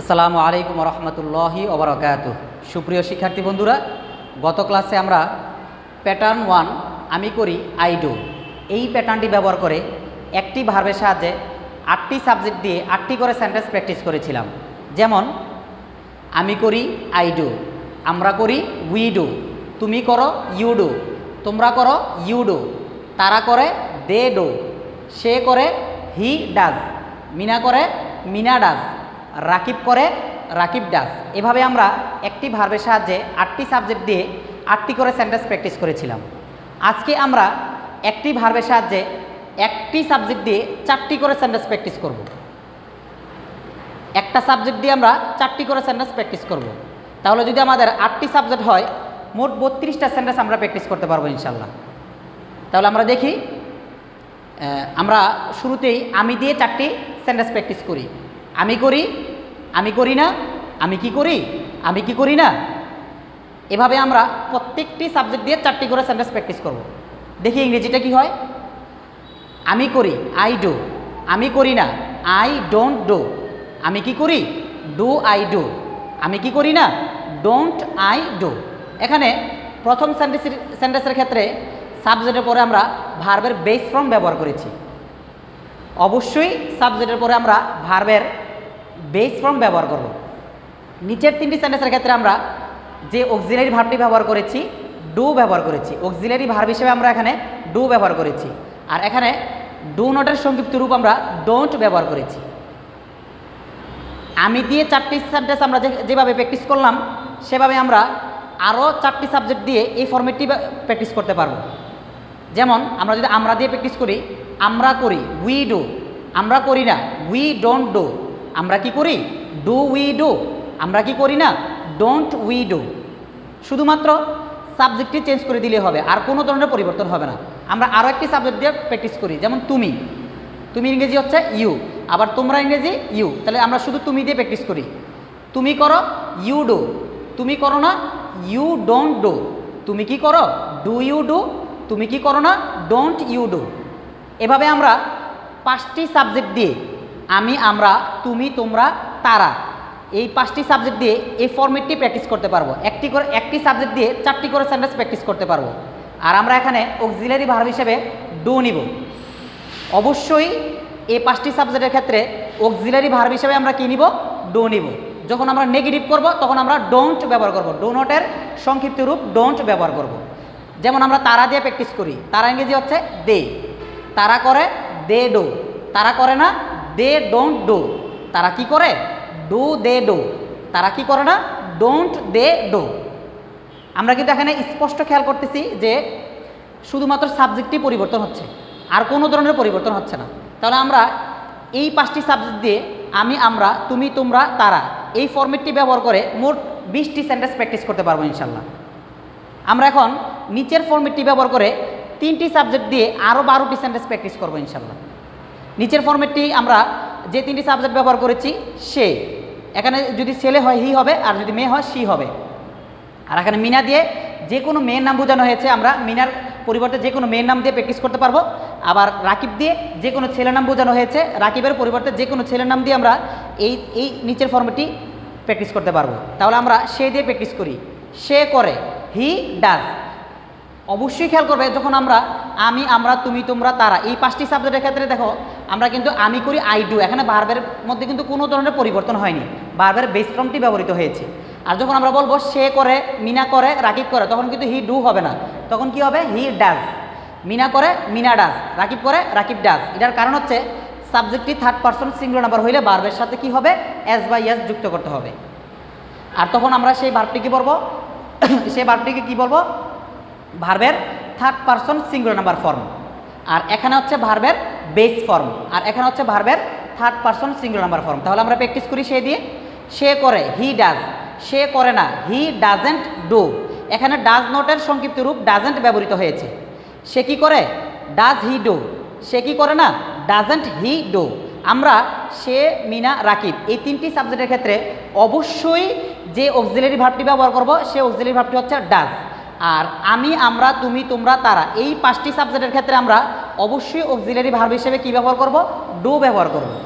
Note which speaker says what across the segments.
Speaker 1: আসসালামু আলাইকুম রহমতুল্লাহি ওবরাকাত সুপ্রিয় শিক্ষার্থী বন্ধুরা, গত ক্লাসে আমরা প্যাটার্ন ওয়ান আমি করি আই ডু এই প্যাটার্নটি ব্যবহার করে একটি ভার্বের সাহায্যে আটটি সাবজেক্ট দিয়ে আটটি করে সেন্টেন্স প্র্যাকটিস করেছিলাম। যেমন, আমি করি আই ডু আমরা করি উই ডু তুমি করো ইউ ডু তোমরা করো ইউ ডু তারা করে দে ডু সে করে হি ডাজ মিনা করে মিনা ডাজ রাকিব করে, রাকিব ডাস এভাবে আমরা একটি ভার্বের সাহায্যে আটটি সাবজেক্ট দিয়ে আটটি করে সেন্টেন্স প্র্যাকটিস করেছিলাম। আজকে আমরা একটি ভার্বের সাহায্যে একটি সাবজেক্ট দিয়ে চারটি করে সেন্টেন্স প্র্যাকটিস করব। একটা সাবজেক্ট দিয়ে আমরা চারটি করে সেন্টেন্স প্র্যাকটিস করব। তাহলে যদি আমাদের আটটি সাবজেক্ট হয়, মোট বত্রিশটা সেন্টেন্স আমরা প্র্যাকটিস করতে পারব ইনশাল্লাহ তাহলে আমরা দেখি আমরা শুরুতেই আমি দিয়ে চারটি সেন্টেন্স প্র্যাকটিস করি। আমি করি আমি করি না, আমি কি করি, আমি কি করি না? এভাবে আমরা প্রত্যেকটি সাবজেক্ট দিয়ে চারটি করে সেন্টেন্স প্র্যাকটিস করব। দেখি ইংরেজিটা কি হয়? আমি করি আই ডু আমি করি না আই ডোন্ট ডু আমি কি করি? ডু আই ডু আমি কি করি না? ডোন্ট আই ডু এখানে প্রথম সেন্টেন্সের সেন্টেন্সের ক্ষেত্রে সাবজেক্টের পরে আমরা ভার্বের বেস ফর্ম ব্যবহার করেছি। অবশ্যই সাবজেক্টের পরে আমরা ভার্বের বেস ফর্ম ব্যবহার করব। নিচের তিনটি সেন্টেন্সের ক্ষেত্রে আমরা যে অক্সিলারি ভার্বটি ব্যবহার করেছি ডু ব্যবহার করেছি। অক্সিলারি ভার্ব হিসেবে আমরা এখানে ডু ব্যবহার করেছি। আর এখানে ডু নটের সংক্ষিপ্ত রূপ আমরা ডোন্ট ব্যবহার করেছি। আমি দিয়ে চারটি সেন্টেন্স আমরা যেভাবে প্র্যাকটিস করলাম, সেভাবে আমরা আরও চারটি সাবজেক্ট দিয়ে এই ফর্মেটটি প্র্যাকটিস করতে পারব। যেমন, আমরা যদি আমরা দিয়ে প্র্যাকটিস করি, আমরা করি উই ডু আমরা করি না উই ডোন্ট ডু আমরা কি করি? ডু উই ডু আমরা কি করি না? ডোন্ট উই ডু শুধুমাত্র সাবজেক্টটি চেঞ্জ করে দিলে হবে, আর কোনো ধরনের পরিবর্তন হবে না। আমরা আরও একটি সাবজেক্ট দিয়ে প্র্যাকটিস করি, যেমন তুমি। তুমি ইংরেজি হচ্ছে ইউ আবার তোমরা ইংরেজি ইউ তাহলে আমরা শুধু তুমি দিয়ে প্র্যাকটিস করি। তুমি করো ইউ ডু তুমি করো না ইউ ডোন্ট ডু তুমি কি করো? ডু ইউ ডু তুমি কি করো না? ডোন্ট ইউ ডু এভাবে আমরা পাঁচটি সাবজেক্ট দিয়ে আমি, আমরা, তুমি, তোমরা, তারা। এই পাঁচটি সাবজেক্ট দিয়ে এই ফর্মেটটি প্র্যাকটিস করতে পারব। একটি করে, একটি সাবজেক্ট দিয়ে চারটি করে সেন্টেন্স প্র্যাকটিস করতে পারব। আর আমরা এখানে অক্সিলারি ভার্ব হিসেবে ডু নিব। অবশ্যই এই পাঁচটি সাবজেক্টের ক্ষেত্রে অক্সিলারি ভার্ব হিসেবে আমরা কী নিব? ডো নিব। যখন আমরা নেগেটিভ করব, তখন আমরা ডোন্ট ব্যবহার করব। ডো নটের সংক্ষিপ্ত রূপ ডোন্ট ব্যবহার করব। যেমন আমরা তারা দিয়ে প্র্যাকটিস করি। তারা ইংরেজি হচ্ছে দে তারা করে দে ডো তারা করে না দে ডোন্ট ডো। তারা কি করে? Do they do. তারা কি করে না? Don't they do. আমরা কিন্তু এখানে স্পষ্ট খেয়াল করতেছি যে শুধুমাত্র সাবজেক্টটি পরিবর্তন হচ্ছে, আর কোনো ধরনের পরিবর্তন হচ্ছে না। তাহলে আমরা এই পাঁচটি সাবজেক্ট দিয়ে আমি, আমরা, তুমি, তোমরা, তারা এই ফর্মেটটি ব্যবহার করে মোট বিশটি সেন্টেন্স প্র্যাকটিস করতে পারব ইনশাল্লাহ। আমরা এখন নিচের ফর্মেটটি ব্যবহার করে তিনটি সাবজেক্ট দিয়ে আরও বারোটি সেন্টেন্স প্র্যাকটিস করব ইনশাল্লাহ। নিচের ফর্মেটটি আমরা যে তিনটি সাবজেক্ট ব্যবহার করেছি, সে। এখানে যদি ছেলে হয় হি হবে, আর যদি মেয়ে হয় সি হবে। আর এখানে মিনা দিয়ে যে কোনো মেয়ের নাম বোঝানো হয়েছে, আমরা মিনার পরিবর্তে যে কোনো মেয়ের নাম দিয়ে প্র্যাকটিস করতে পারব। আবার রাকিব দিয়ে যে কোনো ছেলের নাম বোঝানো হয়েছে, রাকিবের পরিবর্তে যে কোনো ছেলের নাম দিয়ে আমরা এই এই নিচের ফর্মেটটি প্র্যাকটিস করতে পারব। তাহলে আমরা সে দিয়ে প্র্যাকটিস করি। সে করে হি ডাজ অবশ্যই খেয়াল করবে, যখন আমরা আমি, আমরা, তুমি, তোমরা, তারা, এই পাঁচটি সাবজেক্টের ক্ষেত্রে দেখো আমরা কিন্তু আমি করি আই ডু এখানে বারবের মধ্যে কিন্তু কোনো ধরনের পরিবর্তন হয়নি। বারবের বেস ফর্মটি ব্যবহৃত হয়েছে। আর যখন আমরা বলব সে করে, মিনা করে, রাকিব করে, তখন কিন্তু হি ডু হবে না। তখন কি হবে? হি ডাজ মিনা করে, মিনা ডাজ রাকিব করে, রাকিব ডাজ এটার কারণ হচ্ছে সাবজেক্টটি থার্ড পার্সন সিঙ্গুলার নাম্বার হইলে বারবের সাথে কি হবে? এস বাই এস যুক্ত করতে হবে। আর তখন আমরা সেই ভার্বটিকে বলব? সেই ভার্বটিকে কি বলব? ভার্বের third person singular number form আর এখানে হচ্ছে ভার্বের বেস ফর্ম। আর এখানে হচ্ছে ভার্বের third person singular number form তাহলে আমরা প্র্যাকটিস করি সে দিয়ে। সে করে হি ডাজ সে করে না হি ডাজেন্ট ডু এখানে ডাজ নোটের সংক্ষিপ্ত রূপ ডাজেন্ট ব্যবহৃত হয়েছে। সে কি করে? ডাজ হি ডু সে কি করে না? ডাজেন্ট হি ডু আমরা সে, মিনা, রাকিব এই তিনটি সাবজেক্টের ক্ষেত্রে অবশ্যই যে অক্সিলারি ভাবটি ব্যবহার করব, সে অক্সিলারি ভার্বটি হচ্ছে ডাজ আর আমি, আমরা, তুমি, তোমরা, তারা, এই পাঁচটি সাবজেক্টের ক্ষেত্রে আমরা অবশ্যই অক্সিলারি ভার্ব হিসেবে কী ব্যবহার করব? ডু ব্যবহার করব।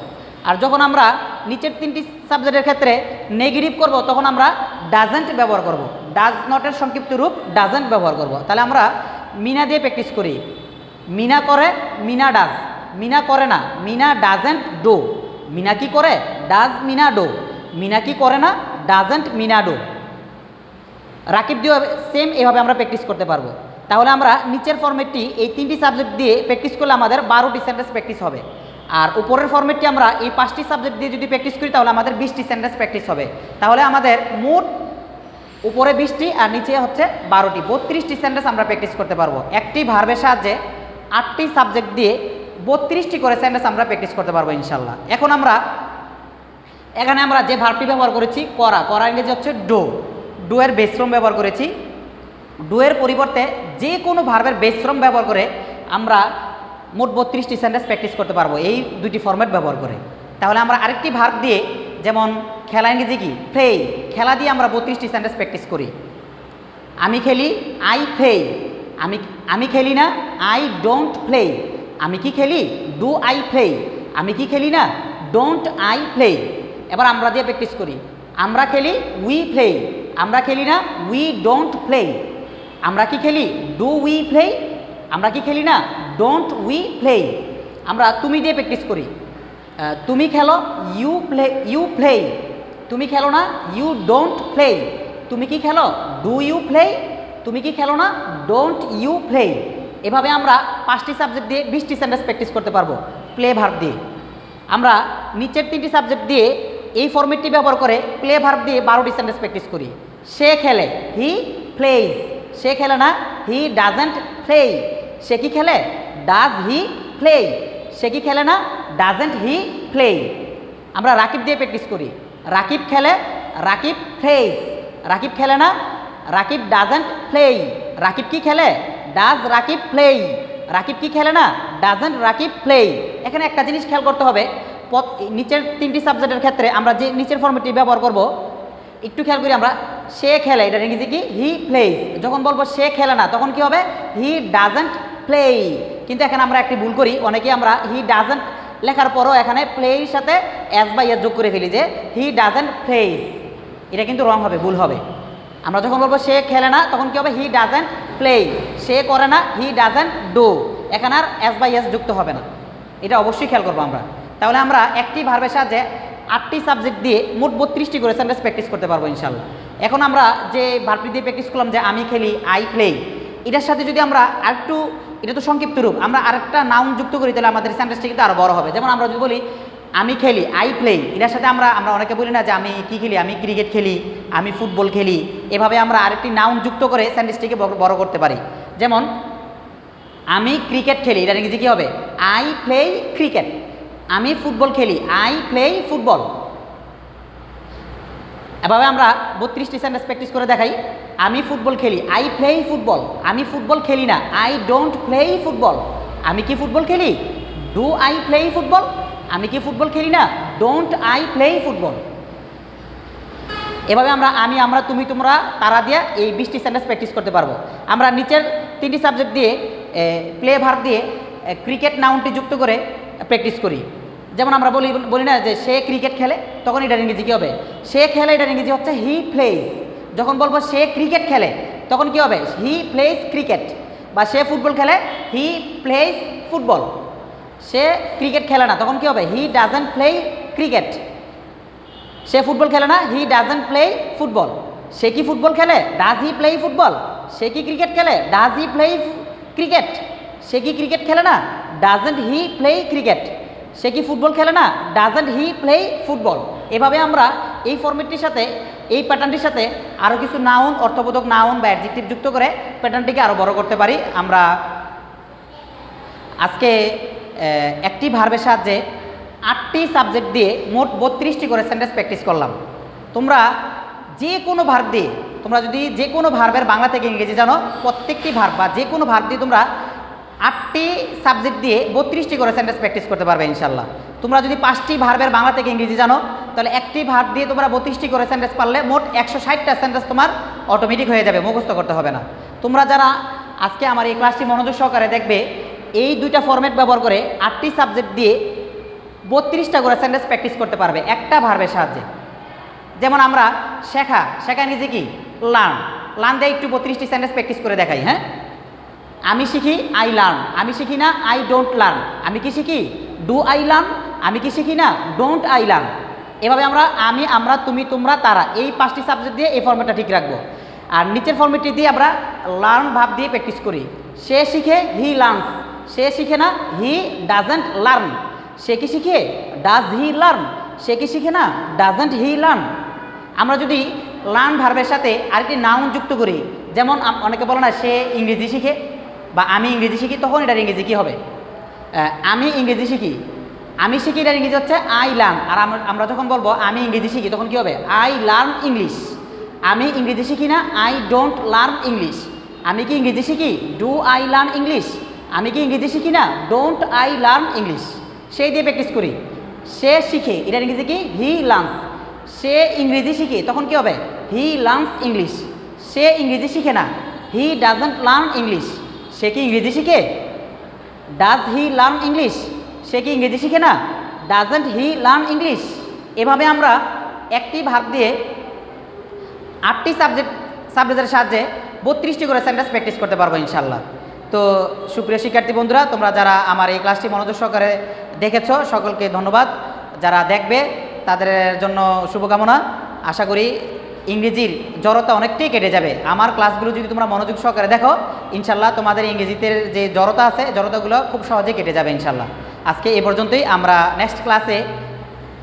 Speaker 1: আর যখন আমরা নিচের তিনটি সাবজেক্টের ক্ষেত্রে নেগেটিভ করব, তখন আমরা ডাজেন্ট ব্যবহার করব। ডাজ নটের সংক্ষিপ্ত রূপ ডাজেন্ট ব্যবহার করব। তাহলে আমরা মিনা দিয়ে প্র্যাকটিস করি। মিনা করে, মিনা ডাজ মিনা করে না, মিনা ডাজেন্ট ডো মিনা কি করে? ডাজ মিনা ডো মিনা কি করে না? ডাজেন্ট মিনা ডো রাকিব দিয়েও সেম এভাবে আমরা প্র্যাকটিস করতে পারব। তাহলে আমরা নিচের ফর্মেটটি এই তিনটি সাবজেক্ট দিয়ে প্র্যাকটিস করলে আমাদের বারোটি সেন্টেন্স প্র্যাকটিস হবে। আর উপরের ফর্মেটটি আমরা এই পাঁচটি সাবজেক্ট দিয়ে যদি প্র্যাকটিস করি, তাহলে আমাদের বিশটি সেন্টেন্স প্র্যাকটিস হবে। তাহলে আমাদের মোট উপরে বিশটি আর নিচে হচ্ছে বারোটি। বত্রিশটি সেন্টেন্স আমরা প্র্যাকটিস করতে পারব। একটি ভার্বের সাহায্যে আটটি সাবজেক্ট দিয়ে বত্রিশটি করে সেন্টেন্স আমরা প্র্যাকটিস করতে পারব ইনশাল্লাহ। এখন আমরা, এখানে আমরা যে ভার্বটি ব্যবহার করেছি, করা। করা ইংরেজি হচ্ছে ডো ডো এর বেশ্রম ব্যবহার করেছি। ডুয়ের পরিবর্তে যে কোনো ভার্বের বেশ্রম ব্যবহার করে আমরা মোট বত্রিশটি সেন্টেন্স প্র্যাকটিস করতে পারব এই দুটি ফরম্যাট ব্যবহার করে। তাহলে আমরা আরেকটি ভার্ব দিয়ে যেমন খেলা ইংরেজি কি? প্লে খেলা দিয়ে আমরা বত্রিশটি সেন্টেন্স প্র্যাকটিস করি। আমি খেলি আই প্লে আমি আমি খেলি না আই ডোন্ট প্লে আমি কি খেলি? ডু আই প্লে আমি কি খেলি না? ডোন্ট আই প্লে এবার আমরা দিয়ে প্র্যাকটিস করি। আমরা খেলি উই প্লে আমরা খেলি না উই ডোন্ট প্লে আমরা কি খেলি? ডু উই প্লে আমরা কি খেলি না? ডোন্ট উই প্লে আমরা তুমি দিয়ে প্র্যাকটিস করি। তুমি খেলো ইউ প্লে ইউ প্লে তুমি খেলো না ইউ ডোন্ট প্লে তুমি কি খেলো? ডু ইউ প্লে তুমি কি খেলো না? ডোন্ট ইউ প্লে এভাবে আমরা পাঁচটি সাবজেক্ট দিয়ে, বিশটি সেন্টেন্স প্র্যাকটিস করতে পারব। প্লে ভার্ব দিয়ে। আমরা নিচের তিনটি সাবজেক্ট দিয়ে এই ফর্মেটটি ব্যবহার করে প্লে ভার্ব দিয়ে বারোটি সেন্টেন্স প্র্যাকটিস করি। সে খেলে হি প্লেজ সে খেলে না হি ডাজেন্ট প্লে সে কি খেলে? ডাজ হি প্লে সে কি খেলে না ডাজেন্ট হি প্লে আমরা রাকিব দিয়ে প্র্যাকটিস করি। রাকিব খেলে, রাকিব প্লেজ রাকিব খেলে না, রাকিব ডাজেন্ট প্লে রাকিব কি খেলে? ডাজ রাকিব প্লে রাকিব কি খেলে না ডাজেন্ট রাকিব প্লে এখানে একটা জিনিস খেয়াল করতে হবে নিচের তিনটি সাবজেক্টের ক্ষেত্রে আমরা যে নিচের ফর্মেটটি ব্যবহার করব, একটু খেয়াল করি আমরা, সে খেলে, এটা ইংরেজি কি? হি প্লেজ যখন বলব সে খেলে না, তখন কি হবে? হি ডাজেন্ট প্লে কিন্তু এখানে আমরা একটি ভুল করি, অনেকে আমরা হি ডাজেন্ট লেখার পরও এখানে প্লের সাথে এস বা ইয়ের যোগ করে ফেলি যে হি ডাজেন্ট প্লেজ এটা কিন্তু রং হবে, ভুল হবে। আমরা যখন বলব সে খেলে না, তখন কি হবে? হি ডাজেন্ট প্লে সে করে না হি ডাজেন্ট ডো এখানে আর এস বাই এস যুক্ত হবে না। এটা অবশ্যই খেয়াল করব আমরা। তাহলে আমরা একটি ভার্বের সাহায্যে আটটি সাবজেক্ট দিয়ে মোট বত্রিশটি করে সেন্টেন্স প্র্যাকটিস করতে পারব ইনশাল্লাহ এখন আমরা যে ভার্বটি দিয়ে প্র্যাকটিস করলাম যে আমি খেলি আই প্লে এটার সাথে যদি আমরা আরেকটু, এটা তো সংক্ষিপ্ত রূপ, আমরা আরেকটা নাউন যুক্ত করি তাহলে আমাদের সেন্টেন্সটা কিন্তু আরও বড় হবে। যেমন আমরা যদি বলি, আমি খেলি আই প্লে এটার সাথে আমরা আমরা অনেকে বলি না যে আমি কি খেলি, আমি ক্রিকেট খেলি, আমি ফুটবল খেলি, এভাবে আমরা আরেকটি নাউন যুক্ত করে বড়- বড় করতে পারি। যেমন, আমি ক্রিকেট খেলি, এটা ইংরেজি কী হবে? আই প্লে ক্রিকেট আমি ফুটবল খেলি, আই প্লে ফুটবল। এভাবে আমরা বত্রিশটি সেন্টেন্স প্র্যাকটিস করে দেখাই। আমি ফুটবল খেলি, আই প্লে ফুটবল। আমি ফুটবল খেলি না, আই ডোন্ট প্লে ফুটবল। আমি কি ফুটবল খেলি? Do I play football? আমি কি ফুটবল খেলি না? Don't I play football. এভাবে আমরা আমি, আমরা, তুমি, তোমরা, তারা দিয়ে এই বিশটি সেন্টেন্স প্র্যাকটিস করতে পারব। আমরা নিচের তিনটি সাবজেক্ট দিয়ে প্লে ভার দিয়ে ক্রিকেট নাউনটি যুক্ত করে প্র্যাকটিস করি। যেমন আমরা বলি বলি না যে সে ক্রিকেট খেলে তখন এটার ইংরেজি কী হবে? সে খেলে এটার ইংরেজি হচ্ছে হি প্লেজ যখন বলব সে ক্রিকেট খেলে, তখন কি হবে? হি প্লেজ ক্রিকেট বা সে ফুটবল খেলে হি প্লেজ ফুটবল সে ক্রিকেট খেলে না, তখন কি হবে? হি ডাজেন্ট প্লে ক্রিকেট সে ফুটবল খেলে না হি ডাজেন্ট প্লে ফুটবল সে কি ফুটবল খেলে? ডাজ হি প্লে ফুটবল সে কি ক্রিকেট খেলে? ডাজ হি প্লে ক্রিকেট সে কি ক্রিকেট খেলে না? ডাজেন্ট হি প্লে ক্রিকেট সে কি ফুটবল খেলে না? ডাজেন্ট হি প্লে ফুটবল এভাবে আমরা এই ফর্মেটটির সাথে, এই প্যাটার্নটির সাথে আরও কিছু নাউন অর্থবোধক নাউন বা অ্যাডজেক্টিভ যুক্ত করে প্যাটার্নটিকে আরও বড় করতে পারি। আমরা আজকে একটি ভার্বের সাহায্যে আটটি সাবজেক্ট দিয়ে মোট বত্রিশটি করে সেন্টেন্স প্র্যাকটিস করলাম। তোমরা যে কোনো ভার্ব দিয়ে, তোমরা যদি যে কোনো ভার্বের বাংলা থেকে ইংরেজি জানো, প্রত্যেকটি ভার্ব বা যে কোনো ভার্ব দিয়ে তোমরা আটটি সাবজেক্ট দিয়ে বত্রিশটি করে সেন্টেন্স প্র্যাকটিস করতে পারবে ইনশাল্লাহ তোমরা যদি পাঁচটি ভার্বের বাংলা থেকে ইংরেজি জানো, তাহলে একটি ভার্ব দিয়ে তোমরা বত্রিশটি করে সেন্টেন্স পারলে মোট একশো ষাটটা সেন্টেন্স তোমার অটোমেটিক হয়ে যাবে, মুখস্থ করতে হবে না। তোমরা যারা আজকে আমার এই ক্লাসটি মনোযোগ সহকারে দেখবে, এই দুইটা ফরম্যাট ব্যবহার করে আটটি সাবজেক্ট দিয়ে বত্রিশটা করে সেন্টেন্স প্র্যাকটিস করতে পারবে, একটা ভার্বের সাহায্যে। যেমন আমরা শেখা শেখা নিজে কি? লার্ন লার্ন দিয়ে একটু বত্রিশটি সেন্টেন্স প্র্যাকটিস করে দেখাই হ্যাঁ? আমি শিখি আই লার্ন আমি শিখি না আই ডোন্ট লার্ন আমি কি শিখি? ডু আই লার্ন আমি কি শিখি না? ডোন্ট আই লার্ন এভাবে আমরা, আমি, আমরা, তুমি, তোমরা, তারা, এই পাঁচটি সাবজেক্ট দিয়ে এই ফর্মেটটা ঠিক রাখব। আর নিচের ফর্মেটটি দিয়ে আমরা লার্ন ভাব দিয়ে প্র্যাকটিস করি। সে শিখে হি লার্নস সে শিখে না হি ডাজেন্ট লার্ন সে কি শিখে? ডাজ হি লার্ন সে কি শিখে না? ডাজেন্ট হি লার্ন আমরা যদি লার্ন ভার্বের সাথে আরেকটি নাউন যুক্ত করি, যেমন অনেকে বলে না, সে ইংরেজি শিখে। বা আমি ইংরেজি শিখি, তখন এটার ইংরেজি কী হবে? আমি ইংরেজি শিখি। আমি শিখি এটার ইংরেজি হচ্ছে আই লার্ন আর আমরা- যখন বলব আমি ইংরেজি শিখি, তখন কী হবে? আই লার্ন ইংলিশ আমি ইংরেজি শিখি না আই ডোন্ট লার্ন ইংলিশ আমি কি ইংরেজি শিখি? ডু আই লার্ন ইংলিশ আমি কি ইংরেজি শিখি না? ডোন্ট আই লার্ন ইংলিশ সেই দিয়ে প্র্যাকটিস করি। সে শিখে, এটার ইংরেজি কি? হি লার্নস সে ইংরেজি শিখে, তখন কি হবে? হি লার্নস ইংলিশ সে ইংরেজি শিখে না। হি ডাজন্ট লার্ন ইংলিশ সে কি ইংরেজি শিখে? ডাজ হি লার্ন ইংলিশ সে কি ইংরেজি শিখে না? ডাজন্ট হি লার্ন ইংলিশ এভাবে আমরা একটি ভাগ দিয়ে আটটি সাবজেক্ট সাবজেক্টের সাহায্যে বত্রিশটি করে সেন্টেন্স প্র্যাকটিস করতে পারব ইনশাল্লাহ তো সুপ্রিয় শিক্ষার্থী বন্ধুরা, তোমরা যারা আমার এই ক্লাসটি মনোযোগ সহকারে দেখেছ, সকলকে ধন্যবাদ। যারা দেখবে, তাদের জন্য শুভকামনা। আশা করি ইংরেজির জড়তা অনেকটাই কেটে যাবে। আমার ক্লাসগুলো যদি তোমরা মনোযোগ সহকারে দেখো, ইনশাল্লাহ তোমাদের ইংরেজিতে যে জড়তা আছে, জড়তাগুলো খুব সহজে কেটে যাবে ইনশাল্লাহ। আজকে এ পর্যন্তই, আমরা নেক্সট ক্লাসে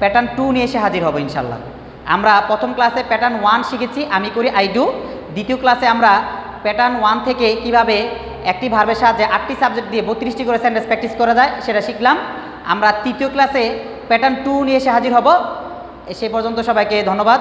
Speaker 1: প্যাটার্ন টু নিয়ে এসে হাজির হব ইনশাল্লাহ। আমরা প্রথম ক্লাসে প্যাটার্ন ওয়ান শিখেছি, আমি করি আই ডু দ্বিতীয় ক্লাসে আমরা প্যাটার্ন ওয়ান থেকে কীভাবে একটি ভার্বের সাহায্যে আটটি সাবজেক্ট দিয়ে বত্রিশটি করে সেন্টেন্স প্র্যাকটিস করা যায়, সেটা শিখলাম। আমরা তৃতীয় ক্লাসে প্যাটার্ন টু নিয়ে এসে হাজির হব। সে পর্যন্ত সবাইকে ধন্যবাদ।